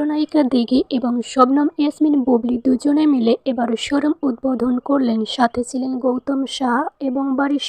চিত্রনায়িকা দিঘি এবং শবনম, ইয়াসমিন, বুবলি দুজনে মিলে এবার শোরুম উদ্বোধন করলেন। সাথে ছিলেন গৌতম শাহ এবং বারিশ